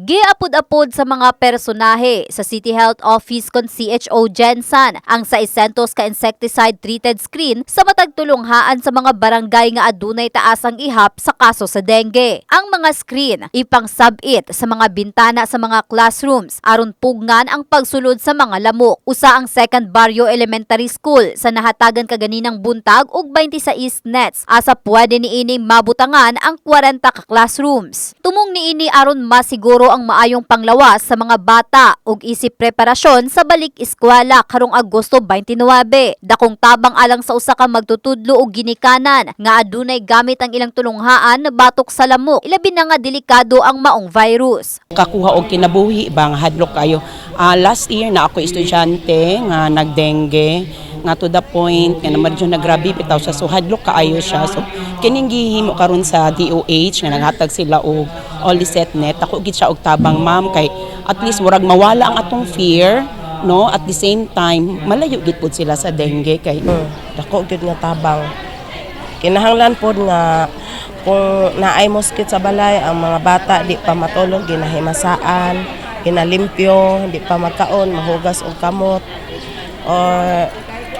Giapod-apod sa mga personahe sa City Health Office kon CHO Jensen ang sa isentos ka insecticide treated screen sa matag tulunghaan sa mga barangay nga adunay taasang ihap sa kaso sa dengue. Ang mga screen ipang subit sa mga bintana sa mga classrooms aron pugngan ang pagsulod sa mga lamok. Usa ang Second Barrio Elementary School sa nahatagan kaganinang buntag og 26 nets asa pwede niining mabutangan ang 40 ka classrooms. Tumong niini aron masiguro ang maayong panglawas sa mga bata ug isip preparasyon sa balik eskwela karong Agosto 29. Dakong tabang alang sa usa ka magtutudlo og ginikanan nga adunay gamit ang ilang tulunghaan batok sa lamok. Ilabi na nga delikado ang maong virus. kakuha og kinabuhi bang hadlok kayo Ah, last year na ako estudyante nga nagdengue nga to the point nga naman dyan nagrabe bitaw siya so kaayo siya so kining gihimo karon sa DOH nga naghatag sila og Oliset net ako gid siya og tabang ma'am kay at least murag mawala ang atong fear no? At the same time malayo gid pud sila sa dengue kay dako gyud nga tabang. Kinahanglan pod nga kung naay mosquito sa balay ang mga bata di pa matulog ginahimasaan ginalimpyo hindi pa magkaon mahugas og kamot or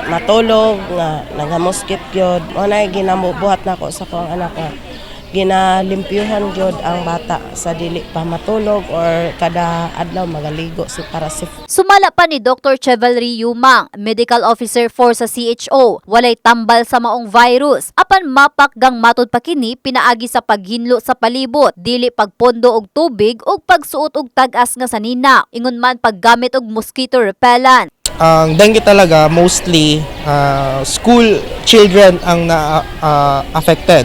matulog nga nagamoskit gyud. Mo na ginamubuhat nako sa kong anak nga ginalimpyuhan gyud ang bata sa dili pa matulog or kada adlaw magaligo si para si Sumala pa ni Dr. Chevalry Yumang, Medical Officer for sa CHO, walay tambal sa maong virus. Apan mapak gang matod pa kini pinaagi sa paghinlo sa palibot, dili pagpondo og tubig ug pagsuot og tag-as nga sanina. Ingon man paggamit og mosquito repellent. ang dengue talaga mostly uh, school children ang na uh, affected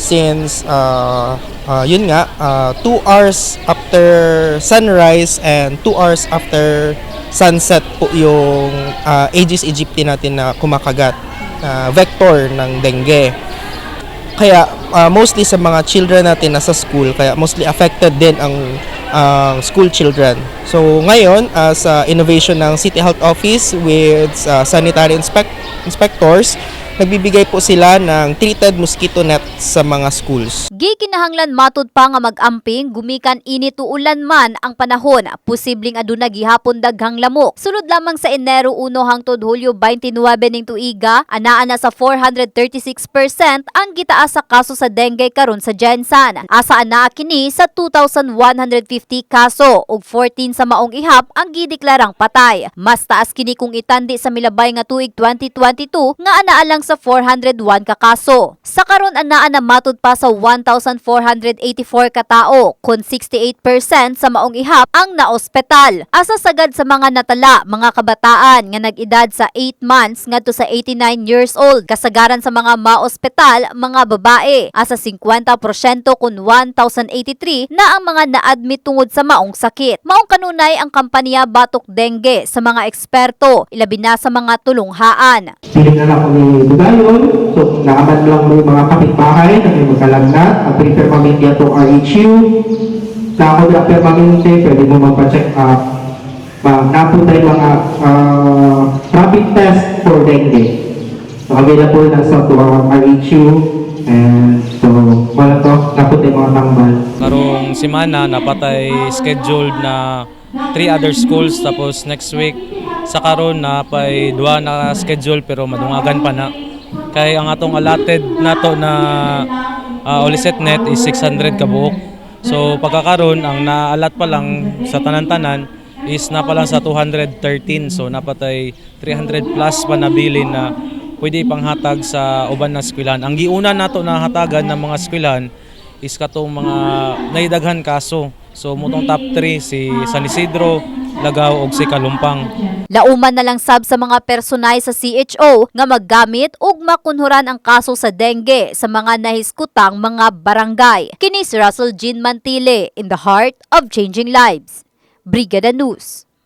since uh, uh, yun nga 2 hours after sunrise and 2 hours after sunset po yung uh, Aedes aegypti natin na kumakagat uh, vector ng dengue kaya uh, mostly sa mga children natin nasa school kaya mostly affected din ang ang school children. So ngayon as uh, innovation ng City Health Office with uh, sanitary inspect inspectors nagbibigay po sila ng treated mosquito net sa mga schools. Gi kinahanglan matud pa nga mag-amping gumikan init ulan man ang panahon, posibleng aduna gihapon daghang lamok. Sunod lamang sa Enero 1 hangtod Hulyo 29 ning tuiga, anaa na sa 436% ang gitaas sa kaso sa dengue karon sa Jensan. Asa anaa kini sa 2,150 kaso ug 14 sa maong ihap ang gideklarang patay. Mas taas kini kung itandi sa milabay nga tuig 2022 nga anaa lang sa 401 ka kaso. Sa karon anaa na matud pa sa 1,484 ka tao, kun 68% sa maong ihap ang naospital. Asa sagad sa mga natala, mga kabataan nga nag-edad sa 8 months ngadto sa 89 years old. Kasagaran sa mga maospital, mga babae. Asa 50% kun 1,083 na ang mga na-admit tungod sa maong sakit. Maong kanunay ang kampanya Batok Dengue sa mga eksperto, ilabi na sa mga tulunghaan. Tinignan ako ni Dugayon, so nakaman lang mo mga kapitbahay na may magkalagnat, ang pamilya to RHU, na ako na permanente, pwede mo magpa-check up. Uh, napunta yung mga uh, rapid test for dengue. So, available na sa uh, RHU, and so, wala to, napunta yung mga tambal. karong simana napatay scheduled na three other schools tapos next week sa karon na pay duha na schedule pero madungagan pa na kay ang atong allotted nato na uh, Oliset net is 600 ka buok so pagkakaron ang naalat pa lang sa tanan-tanan is na pa lang sa 213 so napatay 300 plus pa nabili na pwede panghatag sa uban na eskwelahan. Ang giuna nato na hatagan ng mga eskwelahan is katong mga naidaghan kaso. So mutong top 3 si San Isidro, Lagaw ug si Kalumpang. Lauman na lang sab sa mga personay sa CHO nga maggamit ug makunhuran ang kaso sa dengue sa mga nahiskutang mga barangay. Kini si Russell Jean Mantile in the heart of changing lives. Brigada News.